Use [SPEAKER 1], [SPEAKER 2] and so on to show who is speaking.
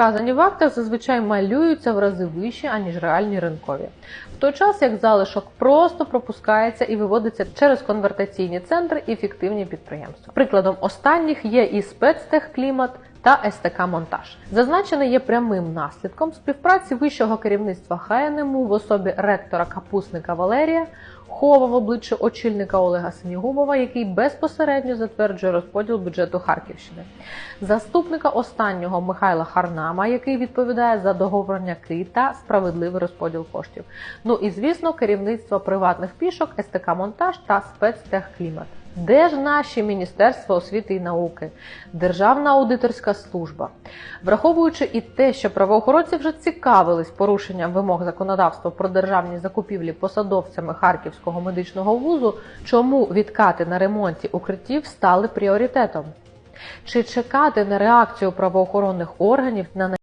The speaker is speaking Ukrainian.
[SPEAKER 1] Вказані в актах зазвичай малюються в рази вищі, аніж реальні ринкові. В той час як залишок просто пропускається і виводиться через конвертаційні центри і фіктивні підприємства. Прикладом останніх є і спецтехклімат та СТК Монтаж. Зазначене є прямим наслідком співпраці вищого керівництва ХНМУ в особі ректора Капусника Валерія, Хова в обличчі очільника Олега Синігубова, який безпосередньо затверджує розподіл бюджету Харківщини, заступника останнього Михайла Харнама, який відповідає за договорняки та справедливий розподіл коштів. Ну і звісно, керівництво приватних пішок, СТК Монтаж та спецтехклімат. Де ж наші Міністерство освіти і науки, Державна аудиторська служба? Враховуючи і те, що правоохоронці вже цікавились порушенням вимог законодавства про державні закупівлі посадовцями Харківського медичного вузу, чому відкати на ремонті укриттів стали пріоритетом? Чи чекати на реакцію правоохоронних органів на